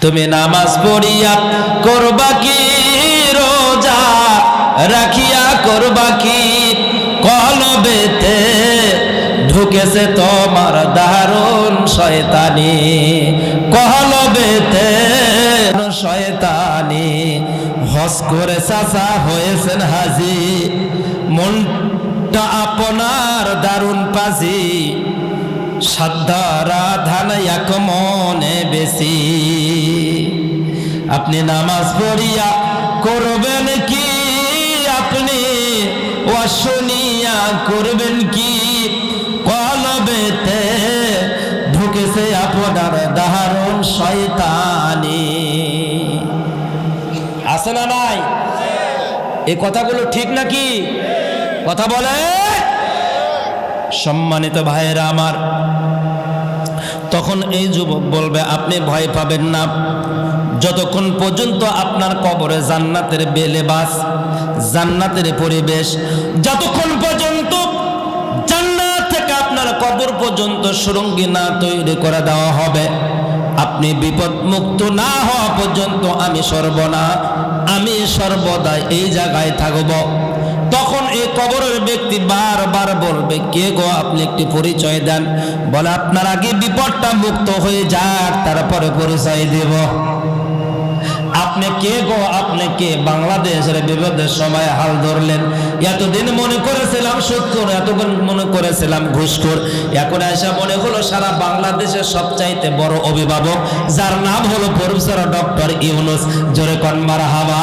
তুমি নামাজ পড়িয়া করবা কি? রোজা রাখিয়া করবা কি? কলবেতে ঢুকেছে তোমার দারুণ শয়তানি। কলবেতে শয়তানি। হস করে চাচা হয়েছেন হাজি। মনটা আপনার দারুণ পাজি। সাদ্দারা ধান মনে বেশি। আপনি নামাজ পড়িয়া করবেন কি? আপনি অশুনিয়া করবেন কি? কলবেতে ঢুকেছে আপনার দারুণ শয়তানি। আছে না নাই? এই কথাগুলো ঠিক নাকি? কথা বলে? সম্মানিত ভাইয়েরা আমার, তখন এই যুবক বলবে, আপনি ভয় পাবেন না। যতক্ষণ পর্যন্ত আপনার কবরে জান্নাতের বেলেবাস, জান্নাতের পরিবেশ, যতক্ষণ পর্যন্ত জান্নাত থেকে আপনার কবর পর্যন্ত সুরঙ্গি না তৈরি করে দেওয়া হবে, আপনি বিপদ মুক্ত না হওয়া পর্যন্ত আমি সর্বনা, আমি সর্বদা এই জায়গায় থাকব। তখন এই কবরের ব্যক্তি বারবার বলবে, কে গো, আপনি একটি পরিচয় দেন। বলে, আপনার আগে বিপদটা মুক্ত হয়ে যাক, তারপরে পরিচয় দেব। আপনি কে গো? আপনি কে? বাংলাদেশের বিপদের সময় হাল ধরলেন। এতদিন মনে করেছিলাম সুৎখোর এতদিন মনে করেছিলাম ঘুষখোর। এখন এসে মনে হলো সারা বাংলাদেশের সবচাইতে বড় অভিভাবক, যার নাম হলো প্রফেসর ডক্টর ইউনুস। জোরে কনমার হাওয়া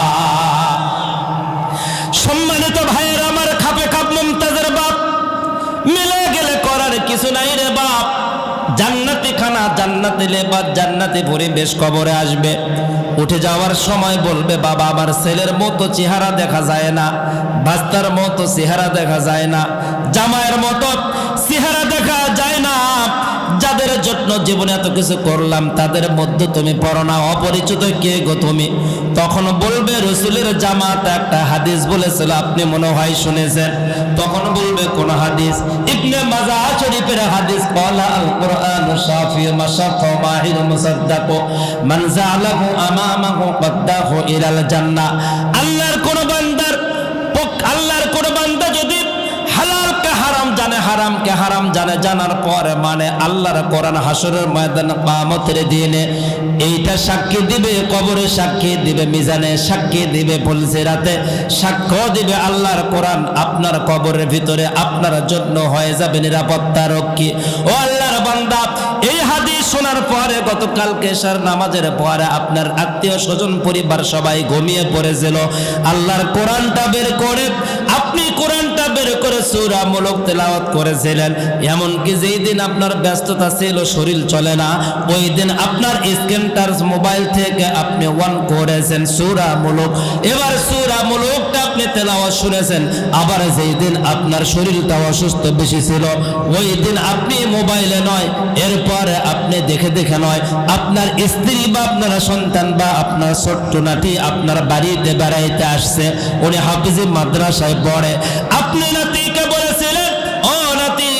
সম্মানিত ভাইয়ের, আমার খাপে খাপ মমতাজের বাপ। মিলে গেলে করার কিছু নাই রে বাপ। জান্নাতি খানা জান্নাতি জান্নাতে ভরে পরিবেশ কবরে আসবে। উঠে যাওয়ার সময় বলবে, বাবা, আমার ছেলের মতো চেহারা দেখা যায় না বাস্তার মতো চেহারা দেখা যায় না জামায়ের মতো চেহারা দেখা যায় না। যাদের জন্য জীবনে এত কিছু করলাম, তাদের মধ্যে তুমি পড়ো না, অপরিচিত কে গো তুমি? তখন বলবে রসুলের জামাত একটা হাদিস বলেছিল, আপনি মনে হয় শুনেছেন। তখন বলবে কোন হাদিস। ইবনে মাজা শরীফের হাদিস আল কুরআন শাফি মাশাক্ক মাহির মান জালাহু আমামাহু কদ্দাহু ইলাল জান্নাহ। আল্লাহর হারাম জানে জানার পরে মানে আল্লাহর কোরআন হাসরের ময়দান কামতের দিনে এইটা সাক্ষী দিবে, কবরে সাক্ষী দিবে, মিজানে সাক্ষী দিবে পুলিশে রাতে সাক্ষ্য দিবে আল্লাহর কোরআন আপনার কবরের ভিতরে আপনার জন্য হয়ে যাবে নিরাপত্তা রক্ষী। ও আল্লাহর বান্দা, এই হাদিস শোনার পরে গতকালকে সার নামাজের পরে আপনার আত্মীয় স্বজন পরিবার সবাই ঘুমিয়ে পড়েছিল। আল্লাহর কোরআনটা বের করে বের করে সূরা মুলক তেলাওয়াত করেছিলেন। এমনকি যেই দিন আপনার ব্যস্ততা ছিল, শরীর চলে না, ওই দিন আপনার স্ক্রিন টাচ মোবাইল থেকে আপনি ওয়ান করেছেন সূরা মুলক। এবার সূরা মুলকটা আপনি তেলাওয়াত শুনেছেন। আবার যেই দিন আপনার শরীরটা অসুস্থ বেশি ছিল, ওই দিন আপনি মোবাইলে নয়, এরপরে আপনি দেখে দেখে নয়, আপনার স্ত্রী বা আপনার সন্তান বা আপনার ছোট্ট নাতি আপনার বাড়িতে বেড়াইতে আসছে। উনি হাফিজি মাদ্রাসায় পড়ে। আপনি নাতিকে বলেছিলেন, ও নাতি,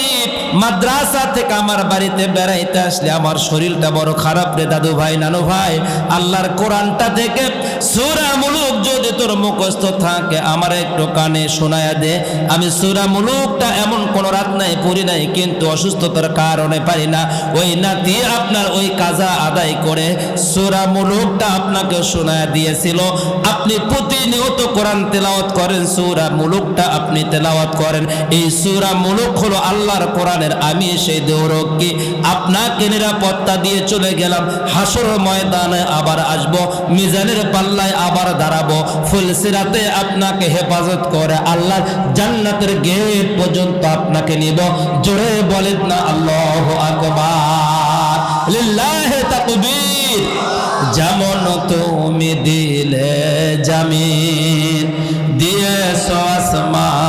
মাদ্রাসা থেকে আমার বাড়িতে বেড়াইতে আসলে আমার শরীরটা বড় খারাপ রে দাদু ভাই নানু ভাই আল্লাহর কোরআনটা থেকে সুরা মুলুক যদি তোর মুখস্থ থাকে, আমার একটু কানে শোনায়া দে। আমি সুরা মুলুকটা এমন কোন রাত নাই, পড়ি নাই, কিন্তু অসুস্থতার কারণে পারি না। ওই নাতি আপনার ওই কাজা আদায় করে সুরা মুলুকটা আপনাকে শোনায়া দিয়েছিল। আপনি প্রতিনিয়ত কোরআন তেলাওয়াত করেন, সুরা মুলুকটা আপনি তেলাওয়াত করেন। এই সুরা মুলুক হলো আল্লাহর কোরআনের আমি, সেই দেহরক্ষী আপনাকে নিরাপত্তা দিয়ে চলে গেলাম, হাসর ময়দানে আবার আসব, মিজানের পাল্লায় আবার দাঁড়াবো। ফুলসিরাতে আপনাকে হেফাজত করে, আল্লাহ জান্নাতের গেট পর্যন্ত আপনাকে নিব। জোরে বলেন না, আল্লাহ আকবার। লিল্লাহে তাকবীর। যেমন তুমি দিলে জামিন দিয়ে আসমান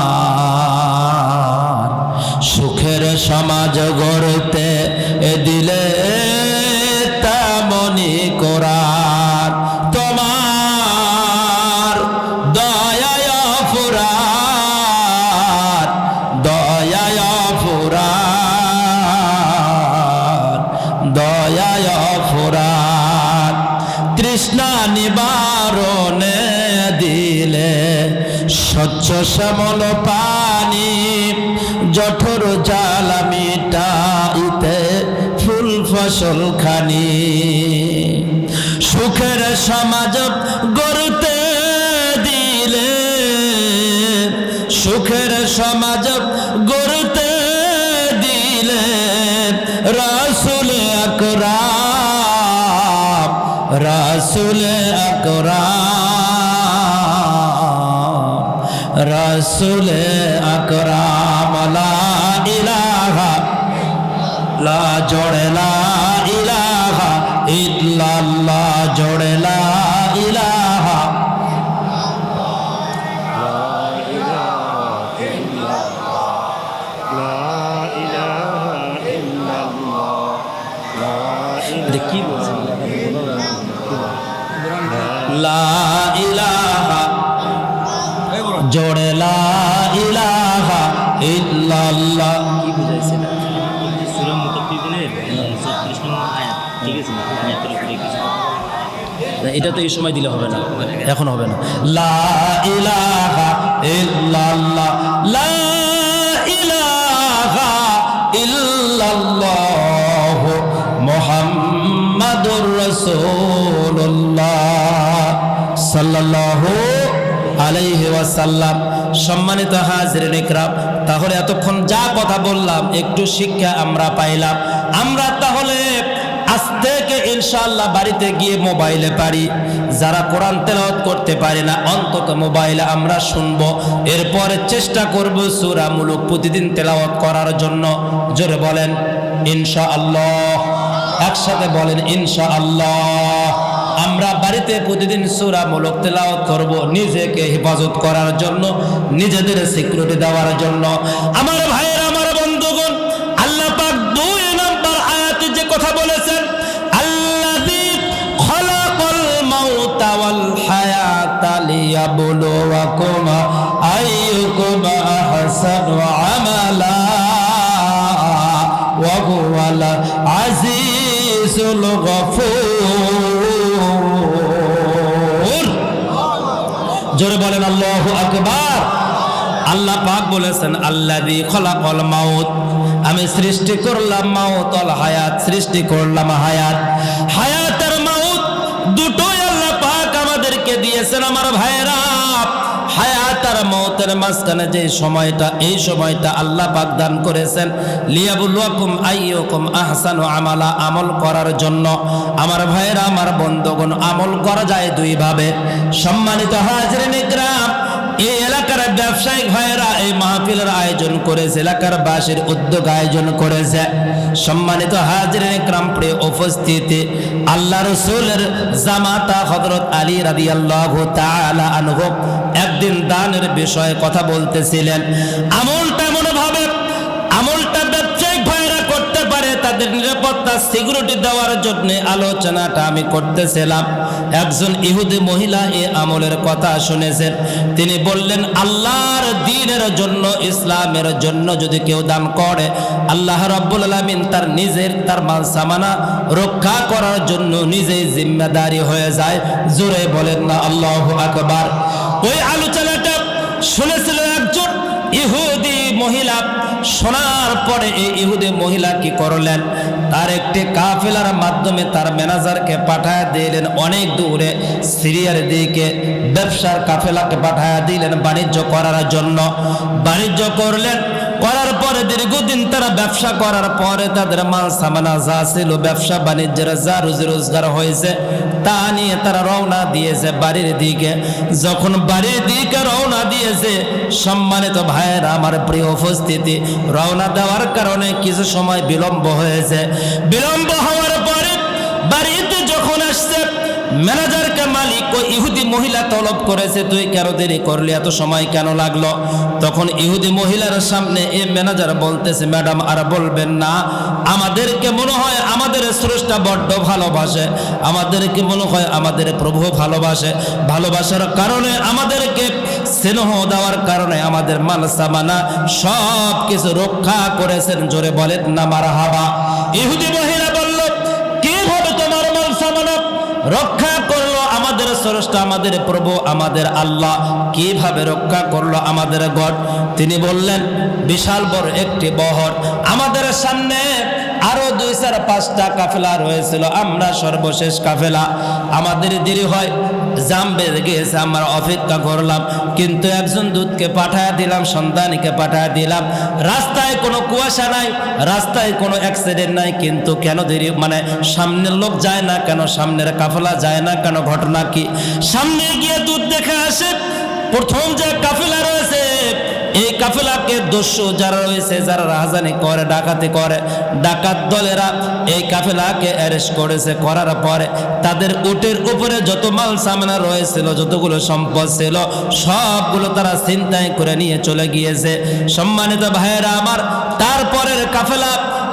শ্যামল পানি, জঠর জ্বালা মিটাইতে ফুল ফসল খানি। সুখের সমাজ গড়তে দিলে, সুখের সমাজ গড়তে দিলে রাসুল আকরাম রাসুল আকরাম। রাসুল আকরাম, লা ইলাহা লা, জোড়ে লা ইলাহা ইল্লাল্লাহ, জোড়ে লা ইলাহা কি বলছেন লা জোড়ে লা ইলাহা ইল্লাল্লাহ। কি বুঝাইছে না সুরা মুতাফিফিনের ছত্রিশ নম্বর আয়াত ঠিক আছে? আয়াতের উপরে কিছু। এটা তো এই সময় দিলে হবে না এখন হবে না। লা ইলাহা ইল্লাল্লাহ লা ইলাহা ইল্লাল্লাহ মুহাম্মাদুর রাসূলুল্লাহ। সাল্লাল্লাহু আলাইহি ওয়াসাল্লাম, সম্মানিত হাজিরিন ইকরাম, তাহলে এতক্ষণ যা কথা বললাম, একটু শিক্ষা আমরা পাইলাম। আমরা তাহলে আজ থেকে ইনশাআল্লাহ বাড়িতে গিয়ে মোবাইলে পারি। যারা কোরআন তেলাওয়াত করতে পারে না, অন্তত মোবাইলে আমরা শুনব। এরপরে চেষ্টা করব সূরামূলক প্রতিদিন তেলাওয়াত করার জন্য। জোরে বলেন, ইনশাআল্লাহ। একসাথে বলেন, ইনশাআল্লাহ। আমরা বাড়িতে প্রতিদিন সূরামূলক তেলাওয়াত করব, নিজেকে হেফাজত করার জন্য, নিজেদের সিকিউরিটি দেওয়ার জন্য। আমার ভাইয়ের, আমার বন্ধুগণ, আল্লাহ পাক দুই নাম্বার আয়াতে যে কথা বলেছেন, আল্লাযী খলাকাল আকবার আল্লাহ পাক বলেছেন আল্লাহ আল্লাযী খলাকাল মাউত। আমি সৃষ্টি করলাম মাউত অল হায়াত, সৃষ্টি করলাম হায়াত। হায়াতের মাউত দুটোই আল্লাহ পাক আমাদেরকে দিয়েছেন, আমার ভাইরা হায়াত আর মাঝখানে যে সময়টা, এই সময়টা আল্লাহ পাক দান করেছেন। আইয়ুকুম আহসানু আমালা, আমল করার জন্য। আমার ভাইয়েরা, আমার বন্ধুগণ, আমল করা যায় দুই ভাবে সম্মানিত হাজরিন ইকরাম এই এলাকার ব্যবসায়িক ভাইয়েরা এই মাহফিলের আয়োজন করেছে, এলাকার বাসের উদ্যোগ আয়োজন করেছে। সম্মানিত হাজির ক্রাম প্রিয় উপস্থিতি, আল্লাহ রসুলের জামাতা হজরত আলী রাদি আল্লাহ আনহ একদিন দানের বিষয়ে কথা বলতেছিলেন। আমলটা এমন ভাবে আমলটা ব্যবসায়িক ভাইরা করতে পারে, তাদের সিকিউরিটি দেওয়ার জন্য আলোচনাটা আমি করতেছিলাম। একজন ইহুদি মহিলা এ আমলের কথা শুনেছেন। তিনি বললেন, আল্লাহর দিনের জন্য, ইসলামের জন্য যদি কেউ দান করে, আল্লাহ রব্বুল আলমিন তার নিজের, তার মাল সামানা রক্ষা করার জন্য নিজেই জিম্মেদারি হয়ে যায়। জোরে বলেন না, আল্লাহ আকবার। ওই আলোচনাটা শুনেছিল একজন ইহুদি মহিলা। শোনার পরে এই ইহুদি মহিলা কি করলেন? তার একটি কাফেলার মাধ্যমে তার ম্যানেজারকে পাঠায় দিলেন। অনেক দূরে সিরিয়ার দিকে ব্যবসার কাফেলাকে পাঠায় দিলেন বাণিজ্য করার জন্য। বাণিজ্য করলেন করার পরে দীর্ঘদিন তারা ব্যবসা করার পরে তাদের মাল সামানা যা ছিল, ব্যবসা বাণিজ্যের যা রুজি রোজগার হয়েছে, তা নিয়ে তারা রওনা দিয়েছে বাড়ির দিকে। যখন বাড়ির দিকে রওনা দিয়েছে, সম্মানিত ভাইয়েরা, আমার প্রিয় উপস্থিতি, রওনা দেওয়ার কারণে কিছু সময় বিলম্ব হয়েছে। বিলম্ব হওয়ার পরে বাড়িতে যখন আসছে ওই ইহুদি মহিলা তলব করেছে, তুই কেন দেরি করলি? এত সময় কেন লাগল? তখন ইহুদি মহিলার সামনে এ ম্যানেজার বলতেছে, ম্যাডাম, আর বলবেন না, আমাদেরকে মনে হয় আমাদের স্রষ্টা বড্ড ভালোবাসে। আমাদেরকে মনে হয় আমাদের প্রভু ভালোবাসে। ভালোবাসার কারণে আমাদেরকে স্নেহ দেওয়ার কারণে আমাদের মাল সামানা সব কিছু রক্ষা করেছেন। জোরে বলেন না মারা হাবা ইহুদি মহিলা বলল, কীভাবে তোমার মাল সামানা রক্ষা স্রষ্টা আমাদের প্রভু, আমাদের আল্লাহ কীভাবে রক্ষা করল আমাদের গড? তিনি বললেন, বিশাল বড় একটি বহর আমাদের সামনে আরও দুই চার, পাঁচটা কাফেলা রয়েছিল। আমরা সর্বশেষ কাফেলা। আমাদের দেরি হয়। জাম বেড়ে গিয়েছে, আমরা অপেক্ষা করলাম। কিন্তু একজন দুধকে পাঠায় দিলাম, সন্তানকে পাঠায় দিলাম। রাস্তায় কোনো কুয়াশা নাই, রাস্তায় কোনো অ্যাক্সিডেন্ট নাই, কিন্তু কেন দেরি? মানে সামনের লোক যায় না কেন? সামনের কাফেলা যায় না কেন? ঘটনা কি? সামনে গিয়ে দুধ দেখে আসে, প্রথম যে কাফেলা রয়েছে এই কাফেলাকে দস্যু যারা রয়েছে, যারা রাহাজানি করে, ডাকাতি করে, ডাকাত দলেরা এই কাফেলাকে অ্যারেস্ট করেছে, করার পরে তাদের উটের উপরে যত মাল সামনা রয়েছিল, যতগুলো সম্পদ ছিল, সবগুলো তারা চিন্তায় করে নিয়ে চলে গিয়েছে। সম্মানিত ভাইয়েরা আমার, তারপরের কাফেলা,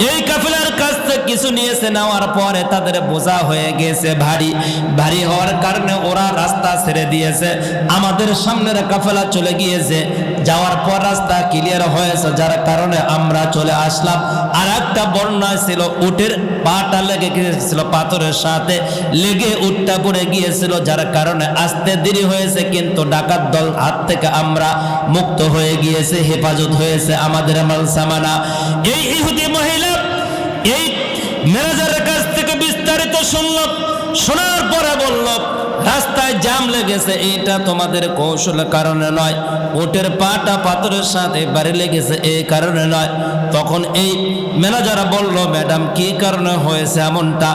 এই কাফেলার কাছ থেকে কিছু নিয়েছে নেওয়ার পরে তাদের বোঝা হয়ে গেছে ভারী। ভারী হওয়ার কারণে ওরা রাস্তা ছেড়ে দিয়েছে। আমাদের সামনের কাফেলা চলে গিয়েছে। যাওয়ার পর রাস্তা ক্লিয়ার হয়েছে, যার কারণে আমরা চলে আসলাম। আর একটা বর্ণা ছিল, উটের পাটা লেগে গিয়েছিল পাথরের সাথে। লেগে উটটা পড়ে গিয়েছিল, যার কারণে আসতে দেরি হয়েছে, কিন্তু ডাকাত দল হাত থেকে আমরা মুক্ত হয়ে গিয়েছে, হেফাজত হয়েছে আমাদের মাল সামানা। এই ইহুদি মহিলা এই ম্যানেজারের কাছ থেকে বিস্তারিত শুনল শোনার পরে বলল রাস্তায় জাম লেগেছে, এটা তোমাদের কৌশলের কারণে নয়। ওটের পাটা পাথরের সাথে বাড়ি লেগেছে, এই কারণে নয়। তখন এই ম্যানেজার বলল, ম্যাডাম, কি কারণে হয়েছে এমনটা?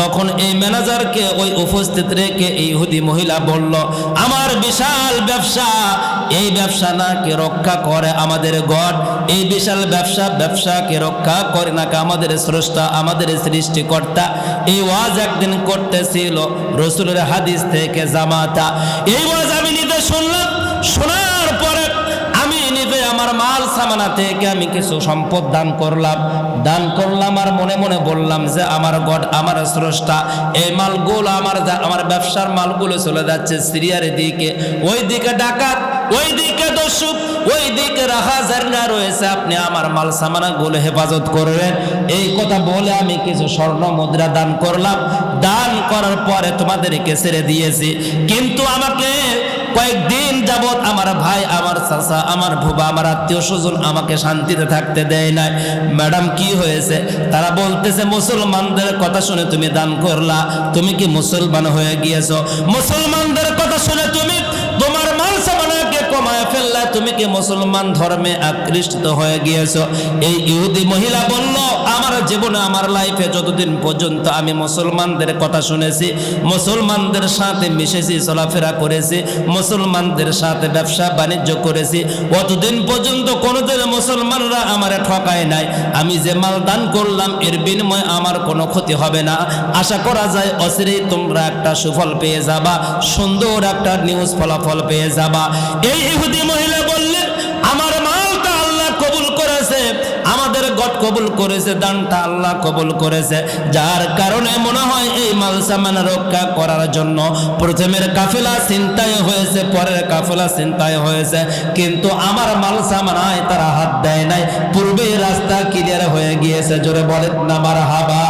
তখন এই ম্যানেজারকে ওই উপস্থিত রেখে এই হুদি মহিলা বলল, আমার বিশাল ব্যবসা, এই ব্যবসা না কে রক্ষা করে আমাদের গড। এই বিশাল ব্যবসা ব্যবসাকে রক্ষা করে নাকি আমাদের স্রষ্টা, আমাদের সৃষ্টিকর্তা। এই ওয়াজ একদিন করতেছিল, রসুলের হাদিস থেকে জামাতা। এই ওয়াজ আমি নিতে শুনলাম নিজে আমার মাল সামানা থেকে আমি কিছু সম্পদ দান করলাম। দান করলাম আর মনে মনে বললাম যে আমার গড, আমার স্রষ্টা, এই মালগুলো আমার আমার ব্যবসার মালগুলো চলে যাচ্ছে সিরিয়ার দিকে। ওই দিকে ডাকাত ওই দিকে দস্যুক ওই দিকে রাহা জারনা রয়েছে। আপনি আমার মাল সামানা গুলো হেফাজত করবেন। এই কথা বলে আমি কিছু স্বর্ণ মুদ্রা দান করলাম। দান করার পরে তোমাদেরকে ছেড়ে দিয়েছি। কিন্তু আমাকে কয়েকদিন যাবৎ আমার ভাই, আমার চাচা, আমার ভুবা, আমার আত্মীয় স্বজন আমাকে শান্তিতে থাকতে দেয় নাই। ম্যাডাম, কি হয়েছে? তারা বলতেছে, মুসলমানদের কথা শুনে তুমি দান করলা। তুমি কি মুসলমান হয়ে গিয়েছো? মুসলমানদের কথা শুনে তুমি তোমার মাল সামানাকে কমায় ফেললা। তুমি কি মুসলমান ধর্মে আকৃষ্ট হয়ে গিয়েছো? এই ইহুদি মহিলা বলল জীবনে আমার লাইফে যতদিন পর্যন্ত আমি মুসলমানদের কথা শুনেছি, মুসলমানদের সাথে মিশেছি, চলাফেরা করেছি, মুসলমানদের সাথে ব্যবসা বাণিজ্য করেছি, অতদিন পর্যন্ত কোনোদিন মুসলমানরা আমার ঠকায় নাই। আমি যে মাল দান করলাম, এর বিনিময়ে আমার কোনো ক্ষতি হবে না। আশা করা যায় অচিরেই তোমরা একটা সুফল পেয়ে যাবা, সুন্দর একটা নিউজ ফলাফল পেয়ে যাবা। এই ইহুদি মহিলা বললেন আমার মালটা আল্লাহ কবুল করেছে আমাদের গড কবুল করেছে দানটা আল্লাহ কবুল করেছে যার কারণে মনে হয় এই মাল সামান রক্ষা করার জন্য প্রথমের কাফেলা চিন্তায় হয়েছে পরের কাফেলা চিন্তায় হয়েছে কিন্তু আমার মাল সামানায় তারা হাত দেয় নাই পূর্বে রাস্তা ক্লিয়ার হয়ে গিয়েছে জোরে বলেন না মার হাবা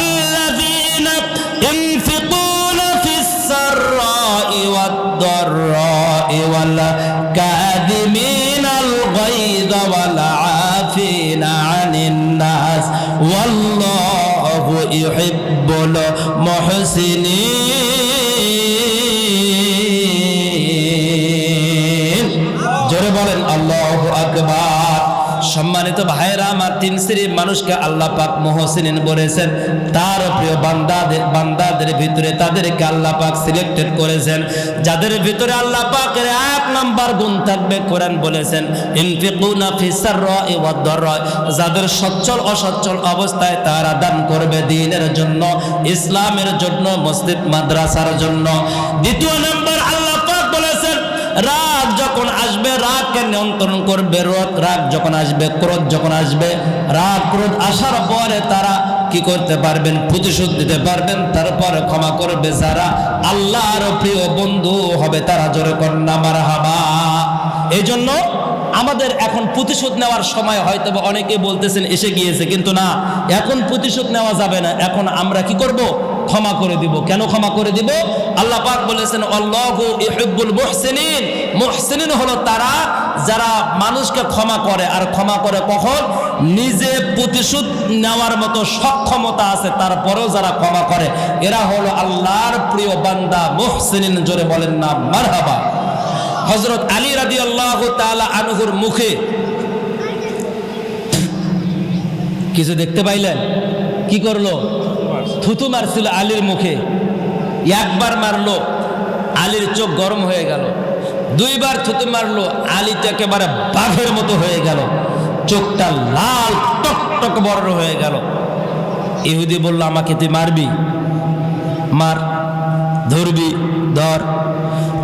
الذين ينفقون في السراء والضراء والكاذبين الغيظ والعافين عن الناس والله يحب المحسنين জোরে বলেন আল্লাহ আকবার সম্মানিত ভাইরা আমার তিন শ্রেণীর মানুষকে আল্লাহ পাক মহসিন বলেছেন তার প্রিয় বান্দাদের বান্দাদের ভিতরে তাদেরকে আল্লাহ পাক সিলেক্টেড করেছেন, যাদের ভিতরে আল্লাহ পাকের এক নাম্বার গুণ থাকবে কোরআন বলেছেন, ইনফিকুনা ফিসার যাদের সচ্ছল অসচ্ছল অবস্থায় তারা দান করবে দিনের জন্য, ইসলামের জন্য, মসজিদ, মাদ্রাসার জন্য। দ্বিতীয় নাম্বার আল্লাহ পাক বলেছেন রাগ যখন আসবে রাগকে নিয়ন্ত্রণ করবে রোগ রাগ যখন আসবে, ক্রোধ যখন আসবে রাগ ক্রোধ আসার পরে তারা কি করতে পারবেন? প্রতিশোধ দিতে পারবেন? তারপরে ক্ষমা করবে যারা আল্লাহর প্রিয় বন্ধু হবে, তারা জোরে কন্যা মার হাবা এই জন্য আমাদের এখন প্রতিশোধ নেওয়ার সময় হয়তো অনেকে বলতেছেন, এসে গিয়েছে। কিন্তু না, এখন প্রতিশোধ নেওয়া যাবে না। এখন আমরা কি করব? ক্ষমা করে দিব। কেন ক্ষমা করে দিব? আল্লাহ পাক বলেছেন, আল্লাহু ইহিব্বুল মুহসিনিন। মুহসিনিন হলো তারা, যারা মানুষকে ক্ষমা করে। আর ক্ষমা করে কখন? নিজে প্রতিশোধ নেওয়ার মতো সক্ষমতা আছে, তারপরেও যারা ক্ষমা করে, এরা হলো আল্লাহর প্রিয় বান্দা মুহসিনিন, জোরে বলেন না, মারহাবা। হজরত আলী রাদি আল্লাহ আনহুর মুখে কিছু দেখতে পাইলেন? কি করল? থুতু মারছিল আলীর মুখে। একবার মারলো, আলীর চোখ গরম হয়ে গেল। দুইবার থুতু মারলো, আলী তো একেবারে বাঘের মতো হয়ে গেল। চোখটা লাল টক টক বড় হয়ে গেল। ইহুদি বলল, আমাকে তুই মারবি? মার, ধরবি, ধর।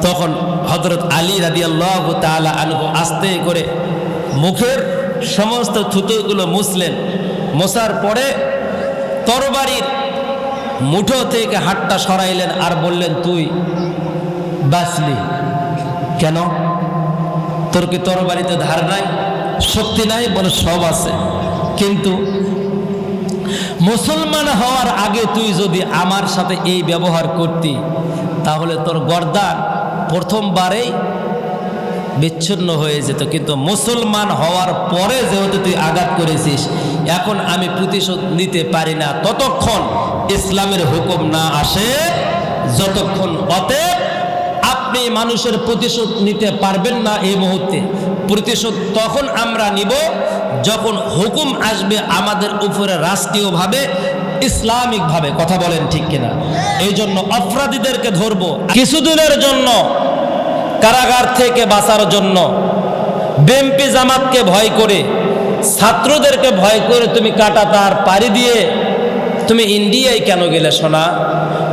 তখন হজরত আলী রাদি আল্লাহ তালা আনহু আস্তে করে মুখের সমস্ত থুতুগুলো মুছলেন। মোছার পরে তরবারির মুঠো থেকে হাতটা সরাইলেন আর বললেন, তুই বাঁচলি। কেন? তোর কি তরবারিতে ধার নাই? শক্তি নাই, বলে সব আছে। কিন্তু মুসলমান হওয়ার আগে তুই যদি আমার সাথে এই ব্যবহার করতি, তাহলে তোর গর্দান প্রথমবারেই বিচ্ছিন্ন হয়ে যেত। কিন্তু মুসলমান হওয়ার পরে যেহেতু তুই আঘাত করেছিস, এখন আমি প্রতিশোধ নিতে পারি না। ততক্ষণ ইসলামের হুকুম না আসে, যতক্ষণ অতএব আপনি মানুষের প্রতিশোধ নিতে পারবেন না এই মুহূর্তে। প্রতিশোধ তখন আমরা নিব যখন হুকুম আসবে আমাদের উপরে রাষ্ট্রীয়ভাবে, ইসলামিকভাবে। কথা বলেন ঠিক কিনা? এই জন্য অপরাধীদেরকে ধরবো। কিছুদিনের জন্য কারাগার থেকে বাঁচার জন্য বেম্পি জামাতকে ভয় করে, ছাত্রদেরকে ভয় করে তুমি কাটা তার পাড়ি দিয়ে তুমি ইন্ডিয়ায় কেন গেলে সোনা?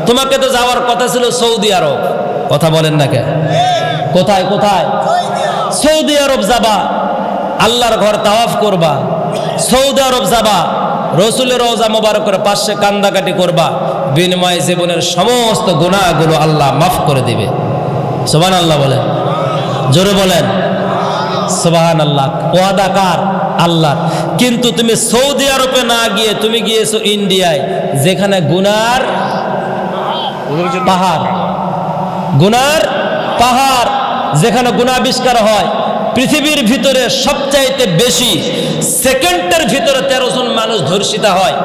তোমাকে তো যাওয়ার কথা ছিল সৌদি আরব। কথা বলেন না কে কোথায় কোথায়? সৌদি আরব যাবা, আল্লাহর ঘর তাওয়াফ করবা, সৌদি আরব যাবা, রসুলের রোজা মোবারকের পাশে কান্দাকাটি করবা, বিনিময় জীবনের সমস্ত গুণাগুলো আল্লাহ মাফ করে দিবে। সোবান আল্লাহ বলেন। জোরে বলেন। সোবাহান আল্লাহ ওয়াদা কার? আল্লাহ কিন্তু তুমি সৌদি আরবে না গিয়ে তুমি গিয়েছো ইন্ডিয়ায়, যেখানে গুনার পাহাড়। গুনার পাহাড় যেখানে গুণাবিষ্কার হয়, পৃথিবীর ভিতরে সবচাইতে বেশি সেকেন্ডের ভিতরে তেরো জন মানুষ ধর্ষিত হয়।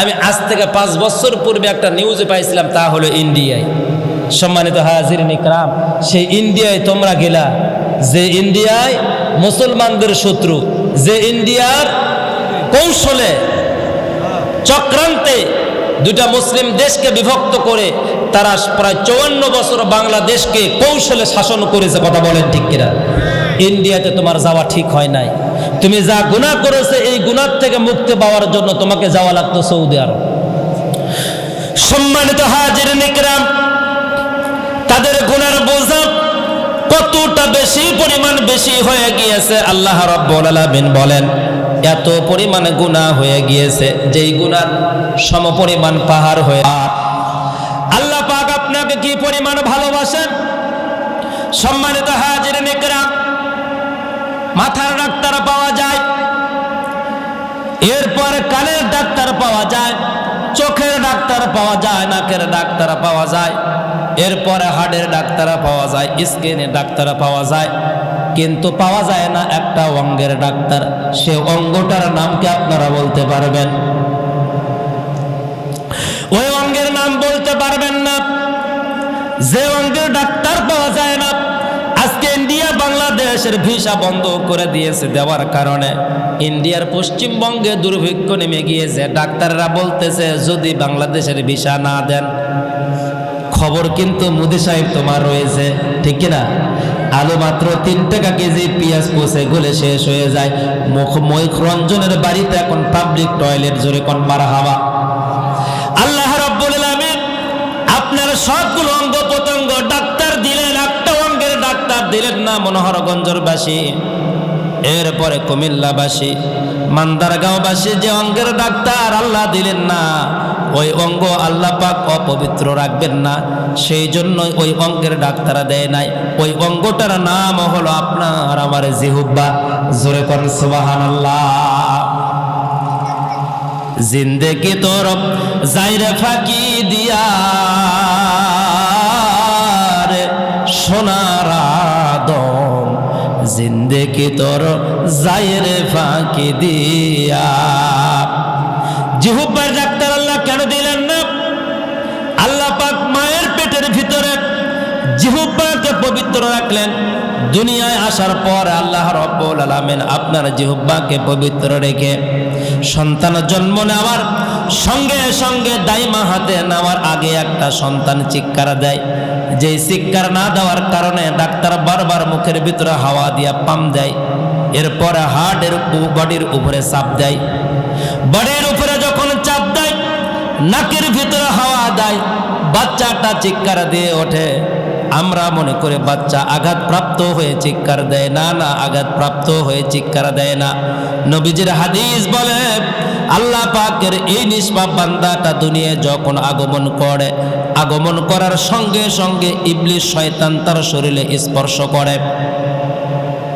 আমি আজ থেকে পাঁচ বছর পূর্বে একটা নিউজে পাইছিলাম, তা হলো ইন্ডিয়ায়। সম্মানিত হাজির নিকরাম সেই ইন্ডিয়ায় তোমরা গেলা। যে ইন্ডিয়ায় মুসলমানদের শত্রু, যে ইন্ডিয়ার কৌশলে চক্রান্তে দুটা মুসলিম দেশকে বিভক্ত করে তারা প্রায় চৌয়ান্ন বছর বাংলাদেশকে কৌশলে শাসন করেছে, কথা বলেন ঠিক কিনা? ইন্ডিয়াতে তোমার যাওয়া ঠিক হয় নাই। তুমি যা গুণা করেছে, এই গুণার থেকে মুক্তি পাওয়ার জন্য তোমাকে যাওয়া লাগতো সৌদি আরব। সম্মানিত হাজির নিকরাম, তাদের গুণার বোঝা কতটা বেশি পরিমাণ বেশি হয়ে গিয়েছে, আল্লাহ রব্বুল আলামিন বলেন, এত পরিমাণে গুনাহ হয়ে গিয়েছে, যেই গুনার সমপরিমাণ পাহাড় হয়ে আল্লাহ পাক আপনাকে কি পরিমাণ ভালোবাসেন? সম্মানিত হাজির নেকরা মাথার ডাক্তার পাওয়া যায়, এরপরে কানের ডাক্তার পাওয়া যায়, চোখের ডাক্তার পাওয়া যায়, নাকের ডাক্তার পাওয়া যায়, এরপরে হাড়ের ডাক্তার পাওয়া যায়, স্কিনের ডাক্তার পাওয়া যায়, কিন্তু পাওয়া যায় না একটা অঙ্গের ডাক্তার। সে অঙ্গটার নাম কি আপনারা বলতে পারবেন ওই অঙ্গের নাম বলতে পারবেন না যে ডাক্তার পাওয়া যায় না, আজকে ইন্ডিয়া বাংলাদেশের ভিসা বন্ধ করে দিয়েছে দেওয়ার কারণে। ইন্ডিয়ার পশ্চিমবঙ্গে দুর্ভিক্ষ নেমে গিয়েছে। ডাক্তাররা বলতেছে, যদি বাংলাদেশের ভিসা না দেন, খবর কিন্তু মোদি সাহেব তোমার রয়েছে, ঠিক কিনা আলু মাত্র তিন টাকা কেজি পেঁয়াজ পচে গলে শেষ হয়ে যায়। মুখ মুখ রঞ্জনের বাড়িতে এখন পাবলিক টয়লেট জোরে কোন মারা হাওয়া। আল্লাহ রব্বুল আলামিন আপনার সবগুলো অঙ্গ প্রত্যঙ্গ ডাক্তার দিলেন একটা অঙ্গের ডাক্তার দিলেন না মনোহরগঞ্জরবাসী। এরপরে কুমিল্লাবাসী, মান্দারগাঁওবাসী, যে অঙ্গের ডাক্তার, আল্লাহ দিলেন না। ওই অঙ্গ আল্লাহ পাক অপবিত্র রাখবেন না। সেই জন্য ওই অঙ্গের ডাক্তার দেয় নাই। ওই অঙ্গটার নাম হলো আপনার আমার জিহুব্বা। জোরে করেন সুবাহান জিন্দেগি তোর যাইরে ফাঁকি দিয়া জিন্দেগি তোর জায়ের ফাঁকি দিয়া? জিহুব্বার ডাক্তার আল্লাহ কেন দিলেন না? আল্লাহ পাক মায়ের পেটের ভিতরে জিহুব্বাকে পবিত্র রাখলেন। দুনিয়ায় আসার পর আল্লাহ রব্বুল আলামিন আপনার জিহুব্বাকে পবিত্র রেখে সন্তান জন্ম নেওয়ার সঙ্গে সঙ্গে দাইমা হাতে নেওয়ার আগে একটা সন্তান চিৎকার দেয়। যেই চিৎকার না দেওয়ার কারণে ডাক্তার বারবার মুখের ভিতরে হাওয়া দিয়া পাম দেয়। এরপরে হার্টের বডির উপরে চাপ দেয়। বডির উপরে যখন চাপ দেয়, নাকের ভিতরে হাওয়া দেয়। বাচ্চাটা চিৎকার দিয়ে ওঠে। আমরা মনে করে বাচ্চা আঘাতপ্রাপ্ত হয়ে চিৎকার দেয়, না না, আঘাতপ্রাপ্ত হয়ে চিৎকার দেয় না। নবীজির হাদিস বলে, আল্লাহ পাকের এই নিষ্পাপ বান্দাটা দুনিয়ায় যখন আগমন করে, আগমন করার সঙ্গে সঙ্গে ইবলিশ শয়তান তার শরীরে স্পর্শ করে।